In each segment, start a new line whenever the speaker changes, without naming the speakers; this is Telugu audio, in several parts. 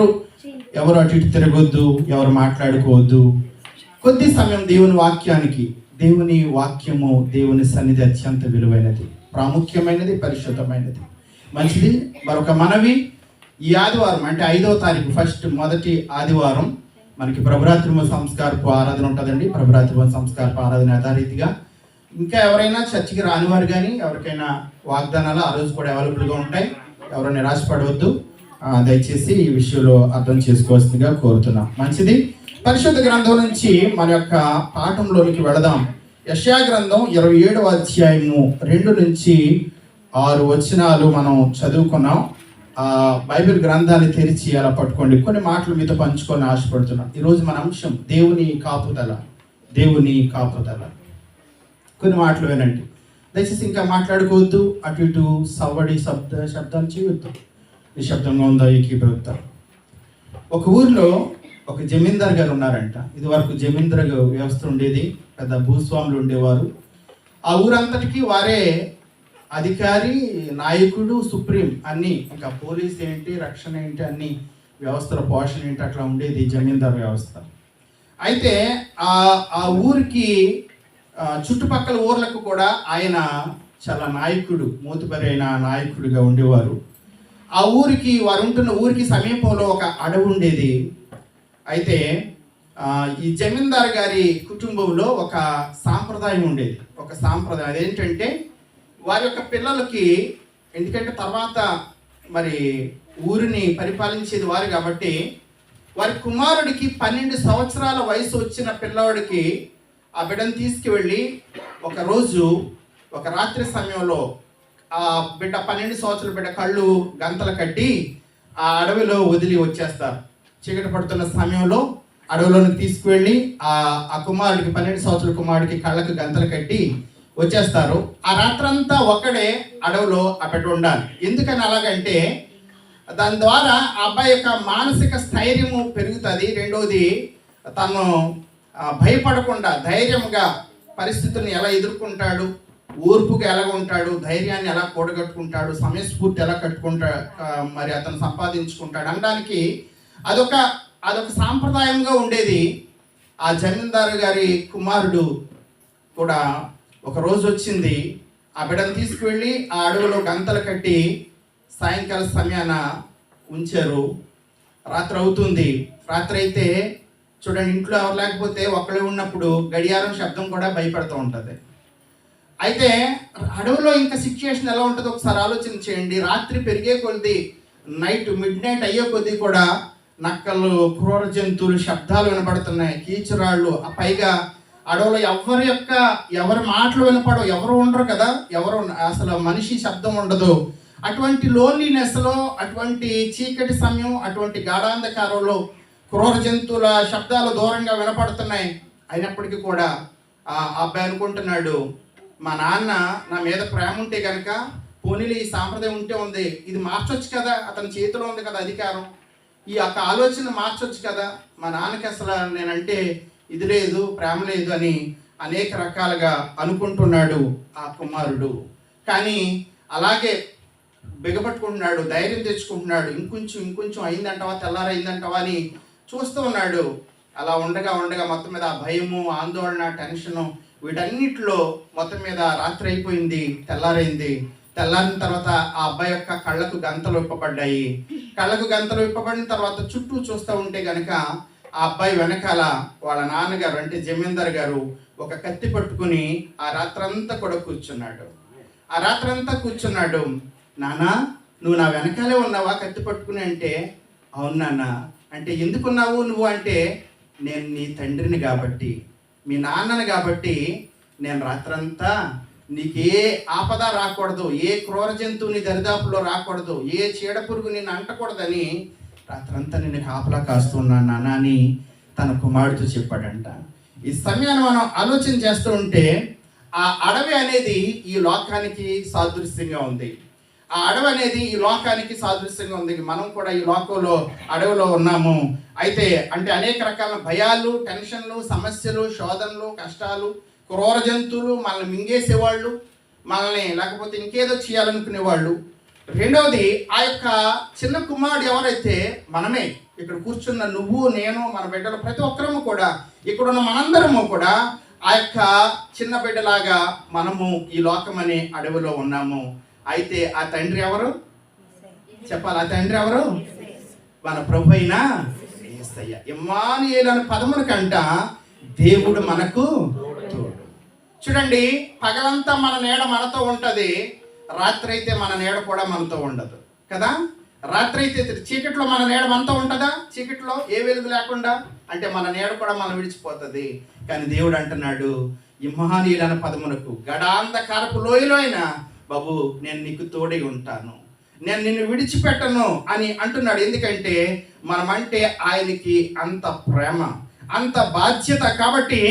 ఎవరు? ఎవరు అటు ఇటు తిరగొద్దు ఎవరు మాట్లాడుకోవద్దు. కొద్ది సమయం దేవుని వాక్యానికి దేవుని వాక్యము దేవుని సన్నిధి అత్యంత విలువైనది ప్రాముఖ్యమైనది పరిశుద్ధమైనది. మంచిది? మరొక మనవి ఈ ఆదివారం అంటే ఐదవ తారీఖు ఫస్ట్ మొదటి ఆదివారం మనకి ప్రభురాత్రిమ సంస్కారపు ఆరాధన ఉంటుందండి. ప్రభురాత్రిమ సంస్కారపు ఆరాధన యథారీతిగా. ఇంకా ఎవరైనా చర్చికి రానివారు కానీ ఎవరికైనా వాగ్దానాలు ఆ రోజు కూడా అవైలబుల్గా ఉంటాయి. ఎవరు నిరాశపడవద్దు. దయచేసి ఈ విషయంలో అర్థం చేసుకోవాల్సిందిగా కోరుతున్నాం. మంచిది? పరిశుద్ధ గ్రంథం నుంచి మన యొక్క పాఠంలోనికి వెళదాం. యశా గ్రంథం ఇరవై ఏడవ అధ్యాయము రెండు నుంచి ఆరు వచనాలు మనం చదువుకున్నాం. ఆ బైబిల్ గ్రంథాన్ని తెరిచి అలా పట్టుకోండి. కొన్ని మాటలు మీతో పంచుకొని ఆశపడుతున్నాం. ఈరోజు మన అంశం దేవుని కాపుదల. దేవుని కాపుదల. కొన్ని మాటలు వినండి. దయచేసి ఇంకా మాట్లాడుకోవద్దు. అటు ఇటు సవ్వడి శబ్ద శబ్దాలు చేయొద్దు. నిశ్శబ్దంగా ఉందా ఏకీభవిద్దాం ఒక ఊర్లో ఒక జమీందార్ గారు ఉన్నారంట. ఇది వరకు జమీందార్ వ్యవస్థ ఉండేది పెద్ద భూస్వాములు ఉండేవారు. ఆ ఊరంతటికి వారే అధికారి నాయకుడు సుప్రీం అన్ని ఇంకా పోలీస్ ఏంటి రక్షణ ఏంటి అన్ని వ్యవస్థల పోషణ ఏంటి అట్లా ఉండేది జమీందార్ వ్యవస్థ. అయితే ఆ ఆ ఊరికి చుట్టుపక్కల ఊర్లకు కూడా ఆయన చాలా నాయకుడు మూతుబరి అయిన నాయకుడిగా ఉండేవారు. ఆ ఊరికి వారు ఉంటున్న ఊరికి సమీపంలో ఒక అడవి ఉండేది. అయితే ఈ జమీందార్ గారి కుటుంబంలో ఒక సాంప్రదాయం ఉండేది. ఒక సాంప్రదాయం అదేంటంటే వారి యొక్క పిల్లలకి ఎందుకంటే తర్వాత మరి ఊరిని పరిపాలించేది వారు కాబట్టి వారి కుమారుడికి పన్నెండు సంవత్సరాల వయసు వచ్చిన పిల్లవాడికి ఆ బిడ్డను తీసుకువెళ్ళి ఒకరోజు ఒక రాత్రి సమయంలో ఆ బిడ్డ పన్నెండు సంవత్సరాల బిడ్డ కళ్ళు గంతలు కట్టి ఆ అడవిలో వదిలి వచ్చేస్తారు. చీకటి పడుతున్న సమయంలో అడవిలోని తీసుకువెళ్ళి ఆ ఆ కుమారుడికి పన్నెండు సంవత్సరాల కుమారుడికి కళ్ళకు గంతలు కట్టి వచ్చేస్తారు. ఆ రాత్రంతా ఒక్కడే అడవిలో ఆ ఉండాలి. ఎందుకని అలాగంటే దాని ద్వారా ఆ అబ్బాయి యొక్క మానసిక స్థైర్యము పెరుగుతుంది. రెండవది తను భయపడకుండా ధైర్యంగా పరిస్థితులను ఎలా ఎదుర్కొంటాడు? ఓర్పుగా ఎలా ఉంటాడు ధైర్యాన్ని ఎలా కూడగట్టుకుంటాడు సమయస్ఫూర్తి ఎలా కట్టుకుంటా మరి అతను సంపాదించుకుంటాడు అనడానికి అదొక అదొక సాంప్రదాయంగా ఉండేది. ఆ జమీందారు గారి కుమారుడు కూడా ఒక రోజు వచ్చింది ఆ బిడ్డను తీసుకువెళ్ళి ఆ అడవిలో గంతలు కట్టి సాయంకాల సమయాన ఉంచారు. రాత్రి అవుతుంది. రాత్రి అయితే చూడండి ఇంట్లో ఎవరు లేకపోతే ఒక్కడే ఉన్నప్పుడు గడియారం శబ్దం కూడా భయపడుతూ ఉంటుంది. అయితే అడవిలో ఇంకా సిచ్యుయేషన్ ఎలా ఉంటుందో ఒకసారి ఆలోచన చేయండి. రాత్రి పెరిగే కొద్ది నైట్ మిడ్ నైట్ అయ్యే కొద్దీ కూడా నక్కలు క్రూర జంతువులు శబ్దాలు వినపడుతున్నాయి. కీచురాళ్ళు ఆ పైగా అడవిలో ఎవరి యొక్క ఎవరి మాటలు వినపడవు ఎవరు ఉండరు కదా? ఎవరు అసలు మనిషి శబ్దం ఉండదు. అటువంటి లోన్లీనెస్లో అటువంటి చీకటి సమయం అటువంటి గాఢాంధకారంలో క్రూర జంతువుల శబ్దాలు దూరంగా వినపడుతున్నాయి. అయినప్పటికీ కూడా ఆ అబ్బాయి అనుకుంటున్నాడు మా నాన్న నా మీద ప్రేమ ఉంటే కనుక పోనీలు ఈ సాంప్రదాయం ఉంటే ఉంది. ఇది మార్చొచ్చు కదా? అతని చేతిలో ఉంది కదా అధికారం. ఈ యొక్క ఆలోచన మార్చొచ్చు కదా? మా నాన్నకి అసలు నేనంటే ఇది లేదు ప్రేమ లేదు అని అనేక రకాలుగా అనుకుంటున్నాడు ఆ కుమారుడు. కానీ అలాగే బిగపట్టుకుంటున్నాడు ధైర్యం తెచ్చుకుంటున్నాడు. ఇంకొంచెం ఇంకొంచెం అయిందంటవా? తెల్లారైందంటవా అని చూస్తూ ఉన్నాడు. అలా ఉండగా ఉండగా మొత్తం మీద ఆ భయము ఆందోళన టెన్షను వీటన్నిటిలో మొత్తం మీద రాత్రి అయిపోయింది తెల్లారైంది. తెల్లారిన తర్వాత ఆ అబ్బాయి యొక్క కళ్ళకు గంతలు విప్పబడ్డాయి. కళ్ళకు గంతలు విప్పబడిన తర్వాత చుట్టూ చూస్తూ ఉంటే గనక ఆ అబ్బాయి వెనకాల వాళ్ళ నాన్నగారు అంటే జమీందార్ గారు ఒక కత్తి పట్టుకుని ఆ రాత్రంతా కూడా కూర్చున్నాడు. ఆ రాత్రంతా కూర్చున్నాడు. నానా నువ్వు నా వెనకాలే ఉన్నావా కత్తి పట్టుకుని? అంటే అవును నాన్న. అంటే ఎందుకున్నావు నువ్వు? అంటే నేను నీ తండ్రిని కాబట్టి. మీ నాన్నని కాబట్టి నేను రాత్రంతా నీకే ఆపద రాకూడదు ఏ క్రూర జంతువు నీ దరిదాపులో రాకూడదు ఏ చీడ పురుగు నిన్ను అంటకూడదని రాత్రంతా నిన్ను కాపలా కాస్తున్నాను నాన్న అని తన కుమారుడితో చెప్పాడంట. ఈ సమయాన్ని మనం ఆలోచన చేస్తూ ఉంటే ఆ అడవి అనేది ఈ లోకానికి సాదృశ్యంగా ఉంది. ఆ అడవి అనేది ఈ లోకానికి సాదృశ్యంగా ఉంది. మనం కూడా ఈ లోకంలో అడవిలో ఉన్నాము. అయితే అంటే అనేక రకాల భయాలు టెన్షన్లు సమస్యలు శోధనలు కష్టాలు క్రూర జంతువులు మనల్ని మింగేసేవాళ్ళు మనల్ని లేకపోతే ఇంకేదో చేయాలనుకునేవాళ్ళు. రెండవది ఆ యొక్క చిన్న కుమారుడు ఎవరైతే మనమే ఇక్కడ కూర్చున్న నువ్వు నేను మన బిడ్డలు ప్రతి ఒక్కరము కూడా ఇక్కడున్న మనందరము కూడా ఆ యొక్క చిన్న బిడ్డలాగా మనము ఈ లోకం అనే అడవిలో ఉన్నాము. అయితే ఆ తండ్రి ఎవరు? చెప్పాలి ఆ తండ్రి ఎవరు? మన ప్రభు అయినా యేసయ్య ఇమ్మానుయేలు అనే పదముల కంట దేవుడు మనకు తోడు. చూడండి పగలంతా మన నీడ మనతో ఉంటది రాత్రి అయితే మన నీడ కూడా మనతో ఉండదు. కదా? రాత్రి అయితే చీకట్లో మన నీడ మనతో ఉంటుందా? చీకట్లో ఏ వెలుగు లేకుండా? అంటే మన నీడ కూడా మనం విడిచిపోతుంది. కానీ దేవుడు అంటున్నాడు ఇమ్మానీయులన పదమునకు గడాంధకారపు లోయలో అయినా బాబు నేను నీకు తోడై ఉంటాను. నేను నిన్ను విడిచిపెట్టను అని అంటున్నాడు. ఎందుకంటే మనమంటే ఆయనకి అంత ప్రేమ అంత బాధ్యత. కాబట్టి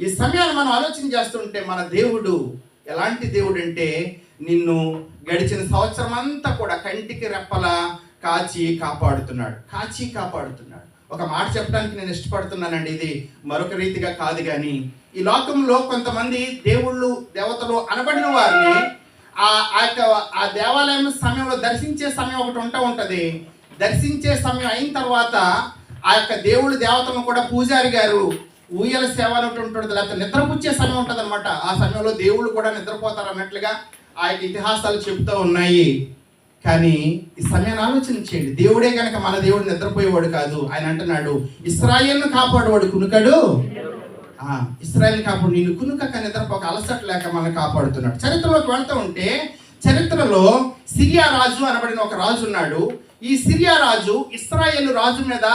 ఈ సమయాన్ని మనం ఆలోచన చేస్తుంటే మన దేవుడు ఎలాంటి దేవుడు అంటే నిన్ను గడిచిన సంవత్సరం అంతా కూడా కంటికి రెప్పలా కాచి కాపాడుతున్నాడు. కాచి కాపాడుతున్నాడు. ఒక మాట చెప్పడానికి నేను ఇష్టపడుతున్నానండి. ఇది మరొక రీతిగా కాదు కానీ ఈ లోకంలో కొంతమంది దేవుళ్ళు దేవతలు అనబడిన వారిని ఆ యొక్క ఆ దేవాలయం సమయంలో దర్శించే సమయం ఒకటి ఉంటా ఉంటుంది. దర్శించే సమయం అయిన తర్వాత ఆ యొక్క దేవుడు దేవతను కూడా పూజారి గారు ఊయల సేవ అని ఒకటి ఉంటుంది లేకపోతే నిద్రపుచ్చే సమయం ఉంటుంది అనమాట ఆ సమయంలో దేవుళ్ళు కూడా నిద్రపోతారు అన్నట్లుగా ఆ యొక్క ఇతిహాసాలు చెబుతూ ఉన్నాయి. కానీ ఈ సమయాన్ని ఆలోచించండి. దేవుడే కనుక మన దేవుడు నిద్రపోయేవాడు కాదు. ఆయన అంటున్నాడు ఇస్రాయేల్ను కాపాడేవాడు కునుకడు ఇస్రాయల్ కాపుడు నిన్ను కునుకక నిద్రపోక అలసట లేక మనల్ని కాపాడుతున్నాడు. చరిత్రలోకి వెళ్తూ ఉంటే చరిత్రలో సిరియా రాజు అనబడిన ఒక రాజు ఉన్నాడు. ఈ సిరియా రాజు ఇస్రాయేల్ రాజు మీద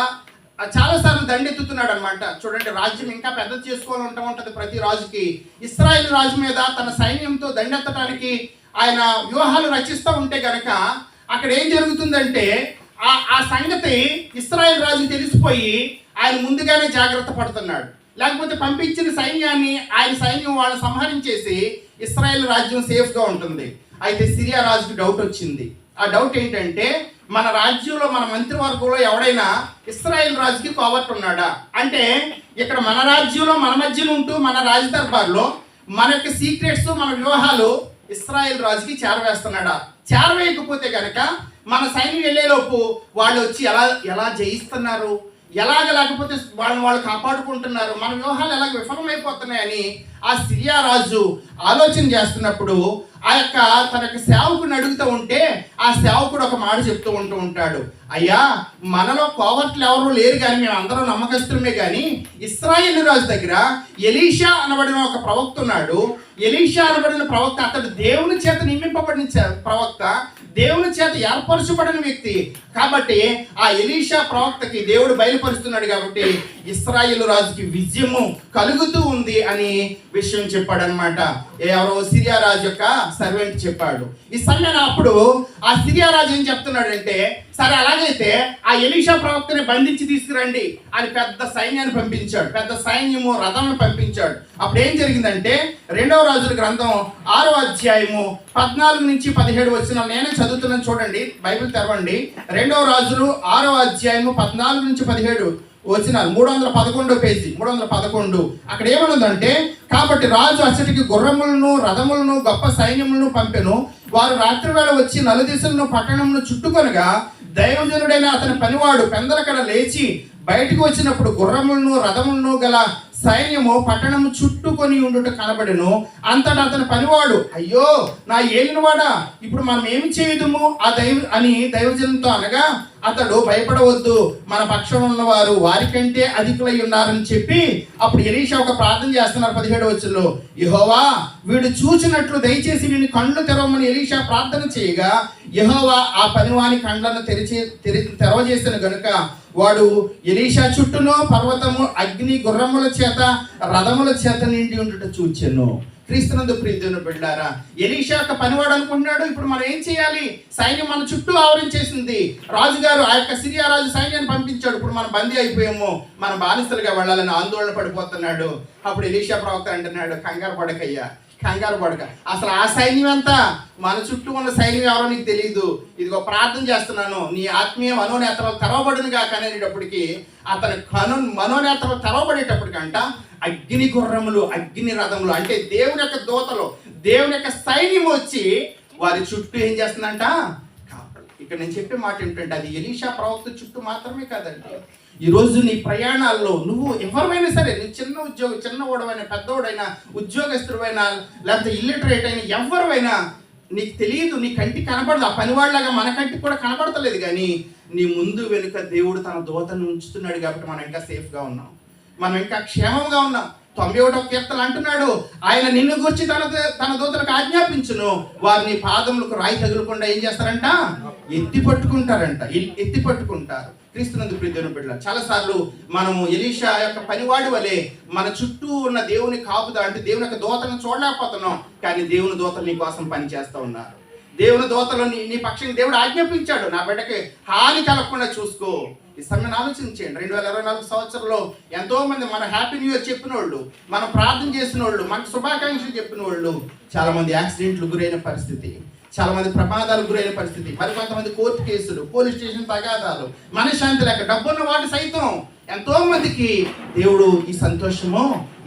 చాలాసార్లు దండెత్తుతున్నాడు అనమాట చూడండి రాజ్యం ఇంకా పెద్ద చేసుకోవాలి ఉంటా ఉంటది ప్రతి రాజుకి. ఇస్రాయేల్ రాజు మీద తన సైన్యంతో దండెత్తడానికి ఆయన వ్యూహాలు రచిస్తూ ఉంటే గనక అక్కడ ఏం జరుగుతుందంటే ఆ ఆ సంగతి ఇస్రాయేల్ రాజు తెలిసిపోయి ఆయన ముందుగానే జాగ్రత్త పడుతున్నాడు. లేకపోతే పంపించిన సైన్యాన్ని ఆయన సైన్యం వాళ్ళు సంహరించేసి ఇస్రాయెల్ రాజ్యం సేఫ్గా ఉంటుంది. అయితే సిరియా రాజుకి డౌట్ వచ్చింది. ఆ డౌట్ ఏంటంటే మన రాజ్యంలో మన మంత్రివర్గంలో ఎవడైనా ఇస్రాయెల్ రాజుకి కోవర్ట్ ఉన్నాడా? అంటే ఇక్కడ మన రాజ్యంలో మన మధ్యలో ఉంటూ మన రాజదర్బార్లో మన యొక్క సీక్రెట్స్ మన వివాహాలు ఇస్రాయెల్ రాజుకి చేరవేస్తున్నాడా? చేరవేయకపోతే కనుక మన సైన్యం వెళ్ళేలోపు వాళ్ళు వచ్చి ఎలా ఎలా జయిస్తున్నారు? ఎలాగ లేకపోతే వాళ్ళని వాళ్ళు కాపాడుకుంటున్నారు? మన వ్యూహాలు ఎలాగ విఫలమైపోతున్నాయని ఆ సిరియా రాజు ఆలోచన చేస్తున్నప్పుడు ఆ యొక్క తన యొక్క సేవకుని అడుగుతూ ఉంటే ఆ సేవకుడు ఒక మాట చెప్తూ ఉంటూ ఉంటాడు. అయ్యా మనలో కోవర్ట్లు ఎవరు లేరు కానీ మేము అందరం నమ్మకస్తులమే కానీ ఇస్రాయేల్ రాజు దగ్గర ఎలీషా అనబడిన ఒక ప్రవక్త ఉన్నాడు. ఎలీషా అనబడిన ప్రవక్త అతడు దేవుని చేత నియమింపబడిన ప్రవక్త. దేవుని చేత ఏర్పరచబడిన వ్యక్తి. కాబట్టి ఆ ఎలీషా ప్రవక్తకి దేవుడు బయలుపరుస్తున్నాడు కాబట్టి ఇస్రాయేల్ రాజుకి విజయము కలుగుతూ ఉంది అని విషయం చెప్పాడనమాట ఎవరో సిరియా రాజు యొక్క సర్వెంట్ చెప్పాడు. ఈ సమయం అప్పుడు ఆ సిరియా రాజు ఏం చెప్తున్నాడంటే సరే అలాగైతే ఆ ఎలీషా ప్రవక్తని బంధించి తీసుకురండి. అని పెద్ద సైన్యాన్ని పంపించాడు. పెద్ద సైన్యము రథాలను పంపించాడు. అప్పుడు ఏం జరిగిందంటే రెండవ రాజుల గ్రంథం ఆరో అధ్యాయము పద్నాలుగు నుంచి పదిహేడు వచ్చిన నేనే చదువుతున్నాను చూడండి బైబిల్ తెరవండి. రెండవ రాజులు ఆరో అధ్యాయము పద్నాలుగు నుంచి పదిహేడు వచ్చిన మూడు వందల పదకొండో పేజీ మూడు వందల పదకొండు. అక్కడ ఏమనుందంటే కాబట్టి రాజు అచ్చటికి గుర్రములను రథములను గొప్ప సైన్యములను పంపెను. వారు రాత్రివేళ వచ్చి నలుదిశలను పట్టణమును చుట్టుకొనగా దైవజనుడైన అతని పనివాడు పెందలకడ లేచి బయటకు వచ్చినప్పుడు గుర్రములను రథములను గల సైన్యము పట్టణము చుట్టుకొని ఉండుట కనబడెను. అంతటా అతని పనివాడు అయ్యో నా ఏలినవాడా ఇప్పుడు మనం ఏమి చేయదుము? ఆ దైవ అని దైవజనంతో అనగా అతడు భయపడవద్దు. మన పక్షం ఉన్నవారు వారికంటే అధికులై ఉన్నారని చెప్పి అప్పుడు ఎలీషా ఒక ప్రార్థన చేస్తున్నారు పదిహేడు వచ్చుల్లో యహోవా వీడు చూచినట్లు దయచేసి వీని కళ్ళు తెరవమని ఎలీషా ప్రార్థన చేయగా యహోవా ఆ పనివాని కండ్లను తెరిచి తెరి తెరవజేసిన గనుక వాడు ఎలీషా చుట్టూను పర్వతము అగ్ని గుర్రముల చేత రథముల చేత నిండి ఉండుట చూచెను. క్రీస్తునందు ప్రీతిని బిడ్డారా ఎలీషా యొక్క పనివాడు అనుకుంటున్నాడు. ఇప్పుడు మనం ఏం చేయాలి? సైన్యం మన చుట్టూ ఆవరించేసింది. రాజుగారు ఆ యొక్క సిరియా రాజు సైన్యాన్ని పంపించాడు. ఇప్పుడు మనం బందీ అయిపోయాము. మనం బానిసలుగా వెళ్ళాలని ఆందోళన పడిపోతున్నాడు. అప్పుడు ఎలీషా ప్రవక్త అంటున్నాడు కంగారు పడకయ్యా. కంగారు పడక. అసలు ఆ సైన్యం ఎంత మన చుట్టూ ఉన్న సైన్యం ఎవరో నీకు తెలియదు ఇదిగో ప్రార్థన చేస్తున్నాను. నీ ఆత్మీయ మనోనేత్రాలు కాక కనేటప్పటికి అతని కను మనోనేత్రాలు తెరవబడేటప్పటికంట అగ్ని గుర్రములు అగ్ని రథములు. అంటే దేవుని యొక్క దూతలు దేవుని యొక్క సైన్యం వచ్చి వారి చుట్టూ ఏం చేస్తుందంట? ఇక్కడ నేను చెప్పే మాట ఏమిటంటే అది ఎలీషా ప్రవక్త చుట్టూ మాత్రమే కాదండి. ఈ రోజు నీ ప్రయాణాల్లో నువ్వు ఎవరైనా సరే నీ చిన్న ఉద్యోగం చిన్న ఓడవైనా పెద్దోడైనా ఉద్యోగస్తుడైనా లేకపోతే ఇల్లిటరేట్ అయినా ఎవరైనా నీకు తెలియదు నీ కంటికి కనపడదు. ఆ పనివాళ్ళగా మన కంటికి కూడా కనపడతలేదు కానీ నీ ముందు వెనుక దేవుడు తన దోతను ఉంచుతున్నాడు కాబట్టి మనం ఇంకా సేఫ్గా ఉన్నాం. మనం ఇంకా క్షేమంగా ఉన్నాం. తొంభై ఒకటో కీర్తన అంటున్నాడు. ఆయన నిన్ను గురించి తన తన దూతలకు ఆజ్ఞాపించును. వారిని పాదములకు రాయి తగులకుండా ఏం చేస్తారంట? ఎత్తి పట్టుకుంటారంట. ఎత్తి పట్టుకుంటారు. క్రీస్తునందు ప్రియదేవుని బిడ్డ చాలా సార్లు మనము ఎలీషా యొక్క పనివాడి వలె మన చుట్టూ ఉన్న దేవుని కాపుదా అంటే దేవుని యొక్క దోతలను చూడలేకపోతున్నాం కానీ దేవుని దోతలు నీ కోసం పనిచేస్తూ ఉన్నారు. దేవుని దోతలు నీ నీ పక్షంగా దేవుడు ఆజ్ఞాపించాడు నా బిడ్డకి హాని కలగకుండా చూసుకో. ఈ సమయం ఆలోచించండి రెండు వేల ఇరవై నాలుగు సంవత్సరంలో ఎంతో మంది మన హ్యాపీ న్యూ ఇయర్ చెప్పిన వాళ్ళు మనం ప్రార్థన చేసిన వాళ్ళు మనకు శుభాకాంక్షలు చెప్పిన వాళ్ళు చాలా మంది యాక్సిడెంట్లు గురైన పరిస్థితి. చాలా మంది ప్రమాదాలకు గురైన పరిస్థితి. మరి కొంతమంది కోర్టు కేసులు పోలీస్ స్టేషన్ తగాదాలు మనశ్శాంతి లేక డబ్బున్న వాటి సైతం ఎంతో మందికి దేవుడు ఈ సంతోషము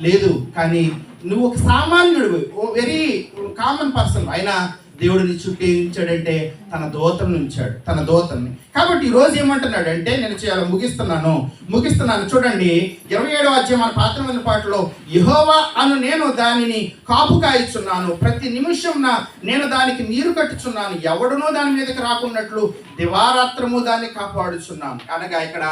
లేదు. కానీ నువ్వు ఒక సామాన్యుడు ఓ వెరీ కామన్ పర్సన్ అయినా దేవుడు చుట్టూ ఏం ఉంచాడంటే తన దోతను ఉంచాడు తన దోతని కాబట్టి ఈరోజు రోజు ఏమంటున్నాడు అంటే నేను చేయాలి? ముగిస్తున్నాను ముగిస్తున్నాను. చూడండి ఇరవై ఏడవ అధ్యాయం మన పాటలో యహోవా అను నేను దానిని కాపు కాయిచున్నాను. ప్రతి నిమిషం నేను దానికి నీరు కట్టుచున్నాను. ఎవడునో దాని మీదకి రాకున్నట్లు దివారాత్రము దాన్ని కాపాడుచున్నాను. అనగా ఇక్కడ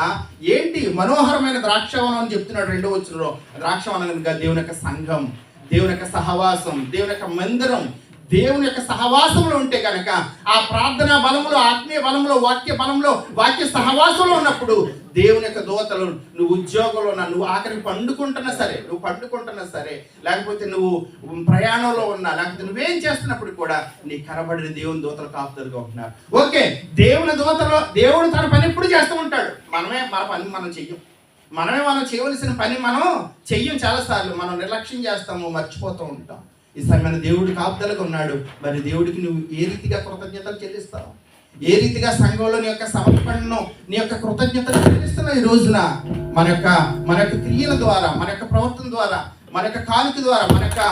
ఏంటి మనోహరమైన ద్రాక్షవనం అని చెప్తున్నాడు రెండో వచ్చినలో ద్రాక్షవనం కనుక దేవుని యొక్క సంఘం దేవుని యొక్క సహవాసం దేవుని యొక్క మందిరం దేవుని యొక్క సహవాసంలో ఉంటే కనుక ఆ ప్రార్థన బలంలో ఆత్మీయ బలంలో వాక్య బలంలో వాక్య సహవాసంలో ఉన్నప్పుడు దేవుని యొక్క దోతలు నువ్వు ఉద్యోగంలో ఉన్నా నువ్వు ఆఖరికి పండుకుంటున్నా సరే నువ్వు పండుకుంటున్నా సరే లేకపోతే నువ్వు ప్రయాణంలో ఉన్నా లేకపోతే నువ్వేం చేస్తున్నప్పుడు కూడా నీ కనబడిన దేవుని దోతలు కాపుదలుగా ఉంటున్నారు. ఓకే దేవుని దోతలో దేవుడు తన పని ఎప్పుడు చేస్తూ ఉంటాడు? మనమే మన పని మనం చెయ్యం. మనమే మనం చేయవలసిన పని మనం చెయ్యం. చాలాసార్లు మనం నిర్లక్ష్యం చేస్తాము మర్చిపోతూ ఉంటాం. ఈ సమయంలో దేవుడు కాపుదలకు ఉన్నాడు. మరి దేవుడికి నువ్వు ఏ రీతిగా కృతజ్ఞతలు చెల్లిస్తావు? ఏ రీతిగా సంఘంలో నీ యొక్క సమర్పణను నీ యొక్క కృతజ్ఞతలు చెల్లిస్తున్నావు ఈ రోజున? మన యొక్క మన యొక్క క్రియల ద్వారా మన యొక్క ప్రవర్తన ద్వారా మన యొక్క కానుక ద్వారా మన యొక్క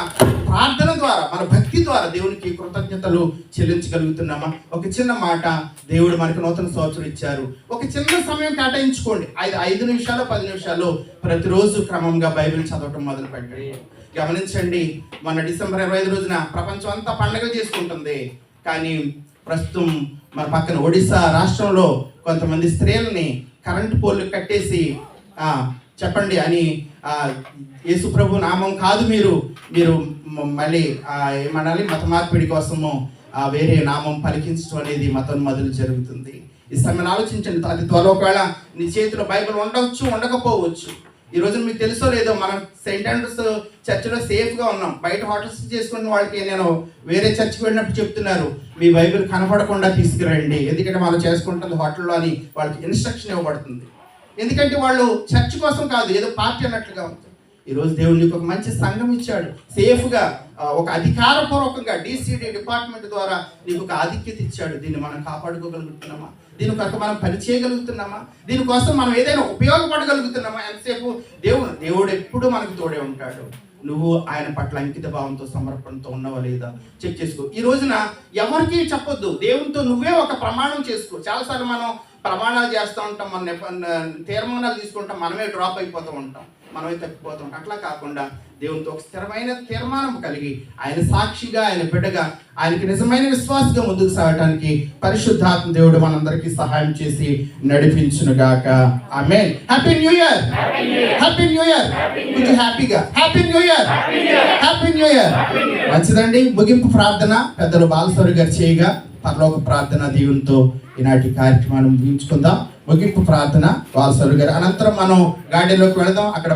ప్రార్థన ద్వారా మన భక్తి ద్వారా దేవునికి కృతజ్ఞతలు చెల్లించగలుగుతున్నామా? ఒక చిన్న మాట దేవుడు మనకు నూతన సంవత్సరం ఇచ్చారు. ఒక చిన్న సమయం కేటాయించుకోండి. ఐదు ఐదు నిమిషాలు పది నిమిషాలు ప్రతిరోజు క్రమంగా బైబిల్ చదవటం మొదలు పెట్టండి. గమనించండి మన డిసెంబర్ ఇరవై ఐదు రోజున ప్రపంచం అంతా పండగ చేసుకుంటుంది. కానీ ప్రస్తుతం మన పక్కన ఒడిశా రాష్ట్రంలో కొంతమంది స్త్రీలని కరెంటు పోల్లు కట్టేసి చెప్పండి అని ఆ, యేసు ప్రభు నామం కాదు మీరు మీరు మళ్ళీ ఏమనాలి? మత మార్పిడి కోసము ఆ, వేరే నామం పలికించడం అనేది మతం మొదలు జరుగుతుంది. ఈ సమయం ఆలోచించండి అది త్వరలో ఒకవేళ నీ చేతిలో బైబిల్ ఉండవచ్చు ఉండకపోవచ్చు. ఈ రోజు మీకు తెలుసో లేదో మనం సెయింట్ ఆండ్రూస్ చర్చిలో సేఫ్గా ఉన్నాం. బయట హోటల్స్ చేసుకున్న వాళ్ళకి నేను వేరే చర్చికి వెళ్ళినప్పుడు చెప్తున్నారు మీ బైబిల్ కనపడకుండా తీసుకురండి. ఎందుకంటే మనం చేసుకుంటుంది హోటల్లో అని వాళ్ళకి ఇన్స్ట్రక్షన్ ఇవ్వబడుతుంది. ఎందుకంటే వాళ్ళు చర్చ్ కోసం కాదు ఏదో పార్టీ అన్నట్లుగా ఉంది ఈ రోజు దేవుడు నీకు ఒక మంచి సంఘం ఇచ్చాడు. సేఫ్గా ఒక అధికారపూర్వకంగా డిసిడి డిపార్ట్మెంట్ ద్వారా నీకు ఒక ఆధిక్యత ఇచ్చాడు. దీన్ని మనం కాపాడుకోగలుగుతున్నామా? దీని కొరకు మనం పని చేయగలుగుతున్నామా? దీనికోసం మనం ఏదైనా ఉపయోగపడగలుగుతున్నామా? ఎంతసేపు దేవుడు దేవుడు ఎప్పుడు మనకు తోడే ఉంటాడు. నువ్వు ఆయన పట్ల అంకిత భావంతో సమర్పణతో ఉన్నావా లేదా? చెక్ చేసుకో. ఈ రోజున ఎవరికి చెప్పొద్దు. దేవునితో నువ్వే ఒక ప్రమాణం చేసుకో. చాలాసార్లు మనం ప్రమాణాలు చేస్తూ ఉంటాం మన తీర్మానాలు తీసుకుంటాం మనమే డ్రాప్ అయిపోతూ ఉంటాం మనమే తప్పిపోతూ ఉంటాం. అట్లా కాకుండా దేవునితో ఒక స్థిరమైన తీర్మానం కలిగి ఆయన సాక్షిగా ఆయన బిడ్డగా ఆయనకి నిజమైన విశ్వాసంగా ముందుకు సాగడానికి పరిశుద్ధాత్మ దేవుడు మనందరికీ సహాయం చేసి నడిపించును గాక ఆమె happy new year happy new year కొంచెం హ్యాపీగా happy new year happy new year మంచిదండి. ముగింపు ప్రార్థన పెద్దలు బాలసరి గారు చేయగా పరలోక ప్రార్థన దీవులతో ఈనాటి కార్యక్రమాన్ని ముగించుకుందాం. ముగింపు ప్రార్థన వాసరు గారు. అనంతరం మనం గాడిలోకి వెళదాం. అక్కడ